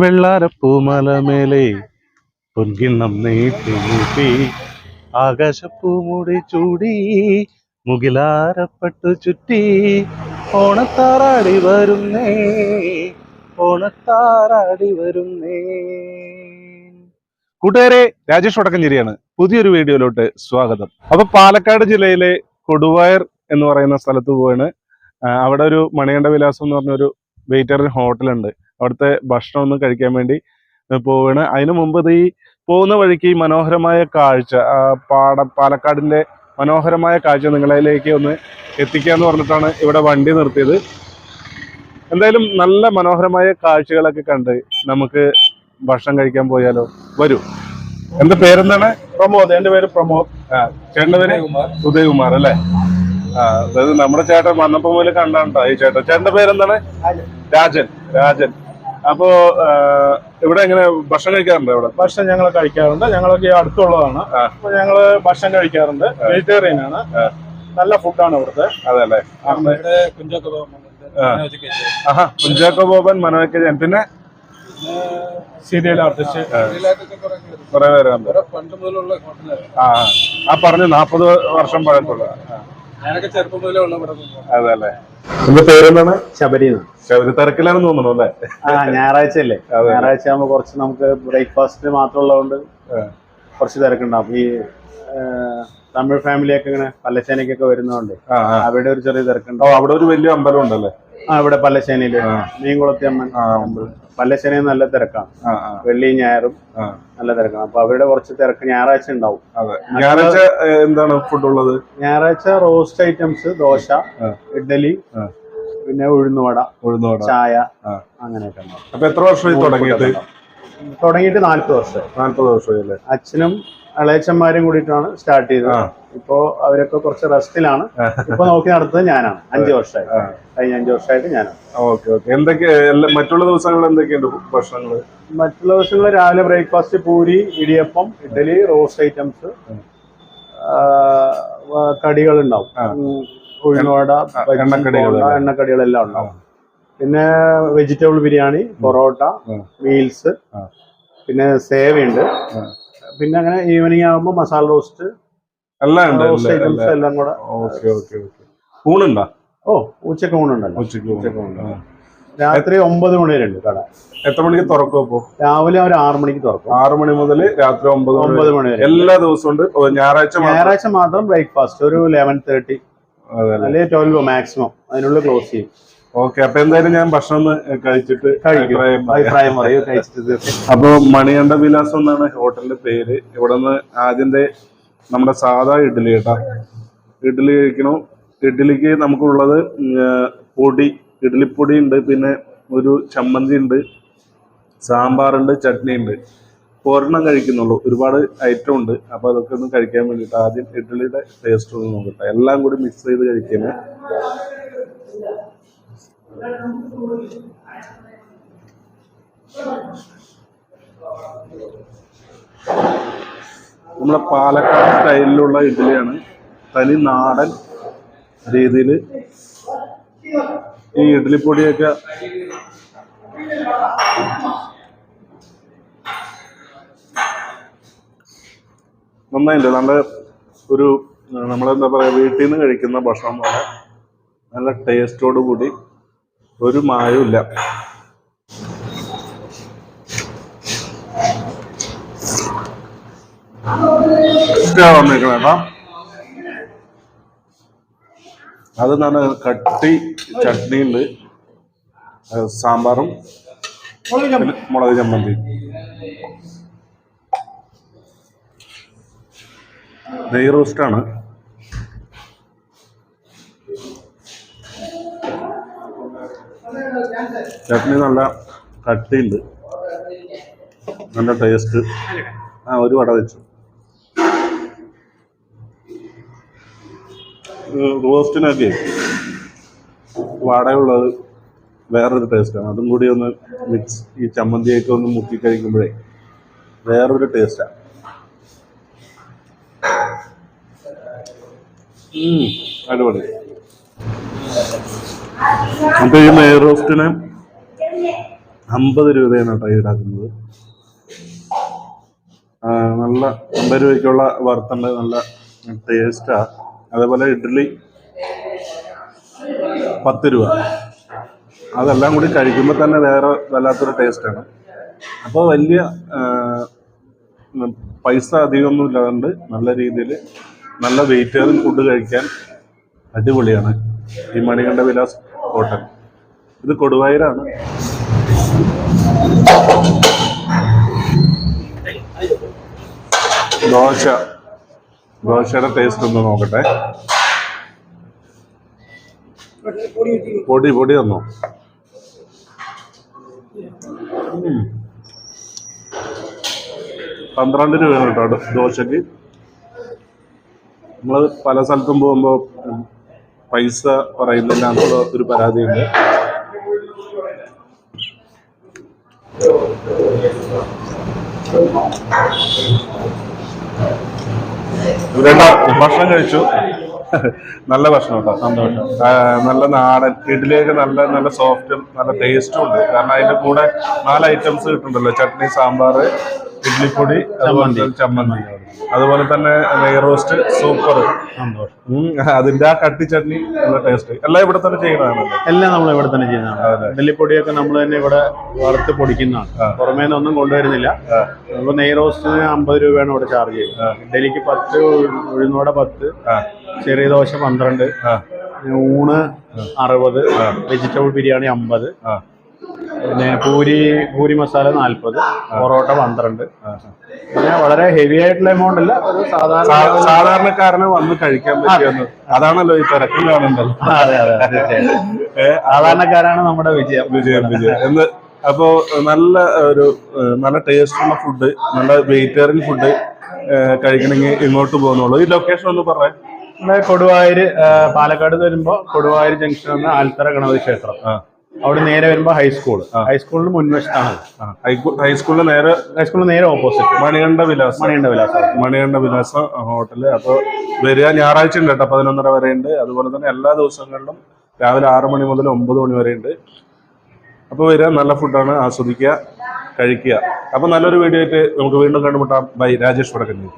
വെള്ളാരപ്പൂമലമേലെ പൊൻകിണ്ണം നീട്ടി നീട്ടി ആകാശപ്പൂമുടി ചൂടി മുകിലാരപ്പെട്ടു ചുറ്റി ഓണത്താറാടി വരുന്നേ ഓണത്താറാടി വരുന്നേ. കൂട്ടുകാരെ രാജേഷ് വടക്കഞ്ചേരിയാണ്. പുതിയൊരു വീഡിയോയിലോട്ട് സ്വാഗതം. അപ്പൊ പാലക്കാട് ജില്ലയിലെ കൊടുവായർ എന്ന് പറയുന്ന സ്ഥലത്ത് പോവാണ്. അവിടെ ഒരു മണികണ്ഠ വിലാസം എന്ന് പറഞ്ഞൊരു വെയിറ്ററിന് ഹോട്ടലുണ്ട് അവിടുത്തെ ഭക്ഷണം ഒന്ന് കഴിക്കാൻ വേണ്ടി പോവാണ്. അതിനു മുമ്പ് ഇത് ഈ പോകുന്ന വഴിക്ക് ഈ മനോഹരമായ കാഴ്ച പാട പാലക്കാടിന്റെ മനോഹരമായ കാഴ്ച നിങ്ങളിലേക്ക് ഒന്ന് എത്തിക്കാന്ന് പറഞ്ഞിട്ടാണ് ഇവിടെ വണ്ടി നിർത്തിയത്. എന്തായാലും നല്ല മനോഹരമായ കാഴ്ചകളൊക്കെ കണ്ട് നമുക്ക് ഭക്ഷണം കഴിക്കാൻ പോയാലോ? വരൂ. എന്റെ പേരെന്താണ്? പ്രമോദ്. എന്റെ പേര് പ്രമോദ്. ആ ചേട്ടന്റെ പേര്? ഉദയകുമാർ. അല്ലേ? ആ അതായത് നമ്മുടെ ചേട്ടൻ വന്നപ്പോ മുതൽ കണ്ടാണ്ടോ ഈ ചേട്ടൻ. ചേട്ടന്റെ പേരെന്താണ്? രാജൻ. രാജൻ. അപ്പോ ഇവിടെ എങ്ങനെ ഭക്ഷണം കഴിക്കാറുണ്ട് ഇവിടെ? ഭക്ഷണം ഞങ്ങൾ കഴിക്കാറുണ്ട്. ഞങ്ങളൊക്കെ അടുത്തുള്ളതാണ്. അപ്പൊ ഞങ്ങൾ ഭക്ഷണം കഴിക്കാറുണ്ട്. വെജിറ്റേറിയൻ ആണ്. നല്ല ഫുഡാണ് ഇവിടുത്തെ. അതെ അല്ലേ കുഞ്ചാക്കോ ബോബൻ മനോജ് ജയൻ. പിന്നെ? Serial artist. കുറെ പേരുണ്ട്. ആ പറഞ്ഞു നാപ്പത് വർഷം പഴക്കമുള്ള. ആ, ഞാനൊക്കെ ചെറുപ്പം മുതലേ ഉള്ള ഇവിടെ അതെ അല്ലേ എന്റെ പേരെന്താണ്? ശബരി ഒരു തിരക്കിലാണെന്ന് തോന്നുന്നു അല്ലേ? ആ ഞായറാഴ്ച അല്ലേ? ഞായറാഴ്ച ആകുമ്പോ കുറച്ച് നമുക്ക് ബ്രേക്ക്ഫാസ്റ്റ് മാത്രമുള്ളതുകൊണ്ട് ഉള്ളതുകൊണ്ട് കുറച്ച് തിരക്കുണ്ടാവും. ഈ തമിഴ് ഫാമിലിയൊക്കെ ഇങ്ങനെ പല്ലശ്ശേനിക്കൊക്കെ വരുന്നതുകൊണ്ട്. അവിടെ ഒരു ചെറിയ ഓ തിരക്കുണ്ടാവും അവിടെ ഒരു വലിയ അമ്പലം ഉണ്ടല്ലേ? ആ ഇവിടെ പല്ലശ്ശേനിയിൽ മീൻകുളത്തിയമ്മൻ മീൻകുളത്തി അമ്മൻ പല്ലശ്ശേനി നല്ല തിരക്കാണ് വെള്ളിയും ഞായറും നല്ല തിരക്കാണ് അപ്പൊ അവരുടെ കുറച്ച് തിരക്ക് ഞായറാഴ്ച ഉണ്ടാവും. ഞായറാഴ്ച എന്താണ് ഫുഡ് ഉള്ളത്? ഞായറാഴ്ച റോസ്റ്റ് ഐറ്റംസ് ദോശ. ഇഡ്ഡലി പിന്നെ ഉഴുന്നുവട ഉഴുന്നുവട. ചായ. അങ്ങനെയൊക്കെ ഉണ്ടാവും. അപ്പൊ എത്ര വർഷമായി തുടങ്ങിയിട്ട്? തുടങ്ങിയിട്ട് നാല്പത് വർഷം നാല്പത് വർഷമായി അല്ലേ? അച്ഛനും ഇളയച്ചന്മാരും കൂടിയിട്ടാണ് സ്റ്റാർട്ട് ചെയ്തത്. ഇപ്പോ അവരൊക്കെ കുറച്ച് റെസ്റ്റിലാണ്. ഇപ്പൊ നോക്കി നടത്തുന്നത് ഞാനാണ്. അഞ്ചു വർഷമായി. കഴിഞ്ഞ അഞ്ചു വർഷമായിട്ട് ഞാനാണ്. Okay okay. എന്തൊക്കെ മറ്റുള്ള ദിവസങ്ങൾ എന്തൊക്കെയുണ്ട് ഭക്ഷണങ്ങൾ മറ്റുള്ള ദിവസങ്ങളിൽ രാവിലെ breakfast puri idiyappam idli roast items. കടികൾ ഉണ്ടാവും. എല്ലാം എണ്ണക്കടികളെല്ലാം ഉണ്ടാവും. പിന്നെ വെജിറ്റബിൾ ബിരിയാണി പൊറോട്ട മീൽസ്. പിന്നെ സേവയുണ്ട്. പിന്നെ അങ്ങനെ ഈവനിങ് ആകുമ്പോൾ മസാല റോസ്റ്റ് എല്ലാം ഉണ്ട് റോസ്റ്റ് ഐറ്റംസ് എല്ലാം. കൂടെ. Okay okay okay. ഊണുണ്ടോ? ഓ ഉച്ചയ്ക്ക് ഊണുണ്ടല്ലോ. ഉച്ചയ്ക്ക്. രാത്രി ഒമ്പത് മണി വരെ ഉണ്ട് കട. എത്ര മണിക്ക് തുറക്കും അപ്പോ? രാവിലെ ഒരു ആറു മണിക്ക് തുറക്കും. ആറു മണി മുതൽ രാത്രി ഒമ്പത് ഒമ്പത്. മണി വരെ എല്ലാ ദിവസവും ഉണ്ട്. ഞായറാഴ്ച മാത്രം? ഞായറാഴ്ച മാത്രം ബ്രേക്ക്ഫാസ്റ്റ് ഒരു ലെവൻ തേർട്ടി അല്ലെങ്കിൽ ട്വൽവ് മാക്സിമം അതിനുള്ളിൽ ക്ലോസ് ചെയ്യും. ഓക്കെ അപ്പൊ എന്തായാലും ഞാൻ ഭക്ഷണം ഒന്ന് കഴിച്ചിട്ട് അഭിപ്രായം പറയാം. കഴിച്ചിട്ട് അപ്പൊ മണികണ്ഠ വിലാസം എന്നാണ് ഹോട്ടലിന്റെ പേര്. ഇവിടെ നിന്ന് ആദ്യത്തെ നമ്മുടെ സാധാ ഇഡ്ഡലി കേട്ടാ. ഇഡ്ഡലി കഴിക്കണു. ഇഡ്ഡലിക്ക് നമുക്കുള്ളത് പൊടി ഇഡ്ഡലിപ്പൊടി ഉണ്ട് പിന്നെ ഒരു ചമ്മന്തി ഉണ്ട് സാമ്പാറുണ്ട് ചട്നി ഉണ്ട്. ഒരെണ്ണം കഴിക്കുന്നുള്ളൂ. ഒരുപാട് ഐറ്റം ഉണ്ട്. അപ്പൊ അതൊക്കെ ഒന്ന് കഴിക്കാൻ വേണ്ടിട്ട് ആദ്യം ഇഡ്ഡലിയുടെ ടേസ്റ്റ് ഒന്ന് നോക്കട്ടെ. എല്ലാം കൂടി മിക്സ് ചെയ്ത് കഴിക്കുന്നത് നമ്മളെ പാലക്കാട് സ്റ്റൈലിലുള്ള ഇഡ്ഡലിയാണ്. തനി നാടൻ രീതിയിൽ ഈ ഇഡ്ഡലിപ്പൊടിയൊക്കെ നന്നായിട്ടുണ്ട് നല്ല ഒരു നമ്മളെന്താ പറയുക വീട്ടിൽ നിന്ന് കഴിക്കുന്ന ഭക്ഷണം പോലെ നല്ല ടേസ്റ്റോട് കൂടി ഒരു മായവും ഇല്ല അത് നല്ല കട്ടി ചട്നി ഉണ്ട് സാമ്പാറും മുളക് ചമ്മന്തി. നെയ് റോസ്റ്റാണ്. ചട്നി നല്ല കട്ടിയുണ്ട്. നല്ല ടേസ്റ്റ് ആ ഒരു വട വെച്ചു. റോസ്റ്റിനൊക്കെ വടയുള്ളത് വേറൊരു ടേസ്റ്റാണ് അതും കൂടി ഒന്ന് മിക്സ് ഈ ചമ്മന്തിയൊക്കെ ഒന്ന് മുക്കി കഴിക്കുമ്പോഴേ വേറൊരു ടേസ്റ്റാണ് അടിപൊളി. അപ്പൊ ഈ നെയ് റോസ്റ്റിന് അമ്പത് രൂപയാണ് കേട്ടോ ഈടാക്കുന്നത് നല്ല അമ്പത് രൂപയ്ക്കുള്ള വറുത്തുണ്ട് നല്ല ടേസ്റ്റാ അതേപോലെ ഇഡ്ഡലി പത്ത് രൂപ. അതെല്ലാം കൂടി കഴിക്കുമ്പോൾ തന്നെ വേറെ വല്ലാത്തൊരു ടേസ്റ്റാണ് അപ്പോൾ വലിയ പൈസ അധികമൊന്നും ഇല്ലാണ്ട് നല്ല രീതിയിൽ നല്ല വെയിറ്റേറും ഫുഡ് കഴിക്കാൻ അടിപൊളിയാണ്. ഈ മണികണ്ഠ വിലാസ് ഹോട്ടൽ ഇത് കൊടുവായൂരാണ്. ദോശ. ദോശയുടെ ടേസ്റ്റ് ഒന്ന് നോക്കട്ടെ. പൊടി പൊടി തന്നോ. പന്ത്രണ്ട് രൂപയാണ് കേട്ടോ ദോശക്ക് നമ്മൾ പല സ്ഥലത്തും പോകുമ്പോൾ പൈസ പറയുന്നില്ല എന്നുള്ള ഒരു പരാതിയുണ്ട്. ഇവരുടെ ഭക്ഷണം കഴിച്ചു. നല്ല ഭക്ഷണം കേട്ടോ സന്തോഷം. നല്ല നാടൻ ഇഡ്ഡലിയൊക്കെ നല്ല നല്ല സോഫ്റ്റും നല്ല ടേസ്റ്റും ഉണ്ട്. കാരണം അതിന്റെ കൂടെ നാല് ഐറ്റംസ് കിട്ടുന്നുണ്ടല്ലോ. ചട്നി സാമ്പാർ ഇഡ്ലിപ്പൊടി അതുപോലെ ചമ്മന്തി. അതുപോലെ തന്നെ നെയ് റോസ്റ്റ് സൂപ്പർ. അതിന്റെ ആ കട്ടി ചട്നി നല്ല ടേസ്റ്റ് എല്ലാം ഇവിടെ തന്നെ ചെയ്യുന്നതാണ് എല്ലാം നമ്മൾ ഇവിടെ തന്നെ ചെയ്യുന്നതാണ്. നെല്ലിപ്പൊടിയൊക്കെ നമ്മൾ തന്നെ ഇവിടെ വറുത്ത് പൊടിക്കുന്നതാണ്. പുറമേ നിന്നൊന്നും കൊണ്ടുവരുന്നില്ല. നമ്മൾ നെയ് റോസ്റ്റിന് അമ്പത് രൂപയാണ് ഇവിടെ ചാർജ് ചെയ്യുന്നത്. ഡൽഹിക്ക് പത്ത് ഉഴു- ഉഴുന്നോടെ പത്ത്. ചെറിയ ദോശ പന്ത്രണ്ട്. ഊണ് അറുപത് വെജിറ്റബിൾ ബിരിയാണി അമ്പത്. പിന്നെ പൂരി പൂരി മസാല നാൽപ്പത് പൊറോട്ട പന്ത്രണ്ട്. പിന്നെ വളരെ ഹെവി ആയിട്ടുള്ള എമൗണ്ട് അല്ല ഒരു സാധാരണ സാധാരണക്കാരന് വന്ന് കഴിക്കാൻ പറ്റുന്നത് അതാണല്ലോ ഈ തിരക്കും അതെ അതെ സാധാരണക്കാരാണ് നമ്മുടെ വിജയം. വിജയം വിജയം. എന്ന് അപ്പോ നല്ല ഒരു നല്ല ടേസ്റ്റ് ഉള്ള ഫുഡ് നല്ല വെജിറ്റേറിയൻ ഫുഡ് കഴിക്കണമെങ്കിൽ ഇങ്ങോട്ട് പോകുന്നുള്ളൂ. ഈ ലൊക്കേഷൻ ഒന്ന് പറയാം കൊടുവായൂര് പാലക്കാട് വരുമ്പോൾ വരുമ്പോ കൊടുവായൂർ ജംഗ്ഷൻ എന്ന ആൽത്തറ ഗണപതി ക്ഷേത്രം. ആ. അവിടെ നേരെ വരുമ്പോ ഹൈസ്കൂൾ ഹൈസ്കൂളിന് മുൻവശത്താണ്. ഹൈസ്കൂളിന് നേരെ ഹൈസ്കൂളിന് നേരെ ഓപ്പോസിറ്റ് മണികണ്ഠ വിലാസ്. മണികണ്ഠ വിലാസ്. മണികണ്ഠ വിലാസ ഹോട്ടൽ അപ്പോൾ വരിക ഞായറാഴ്ച ഉണ്ട് കേട്ടോ പതിനൊന്നര വരെ ഉണ്ട്. അതുപോലെ തന്നെ എല്ലാ ദിവസങ്ങളിലും രാവിലെ ആറ് മണി മുതൽ ഒമ്പത് മണി വരെ ഉണ്ട്. അപ്പോൾ വരിക നല്ല ഫുഡാണ് ആസ്വദിക്കുക കഴിക്കുക. അപ്പോൾ നല്ലൊരു വീഡിയോ ആയിട്ട് നമുക്ക് വീണ്ടും കണ്ടുമുട്ടാം. ബൈ രാജേഷ് വടക്കഞ്ചേരി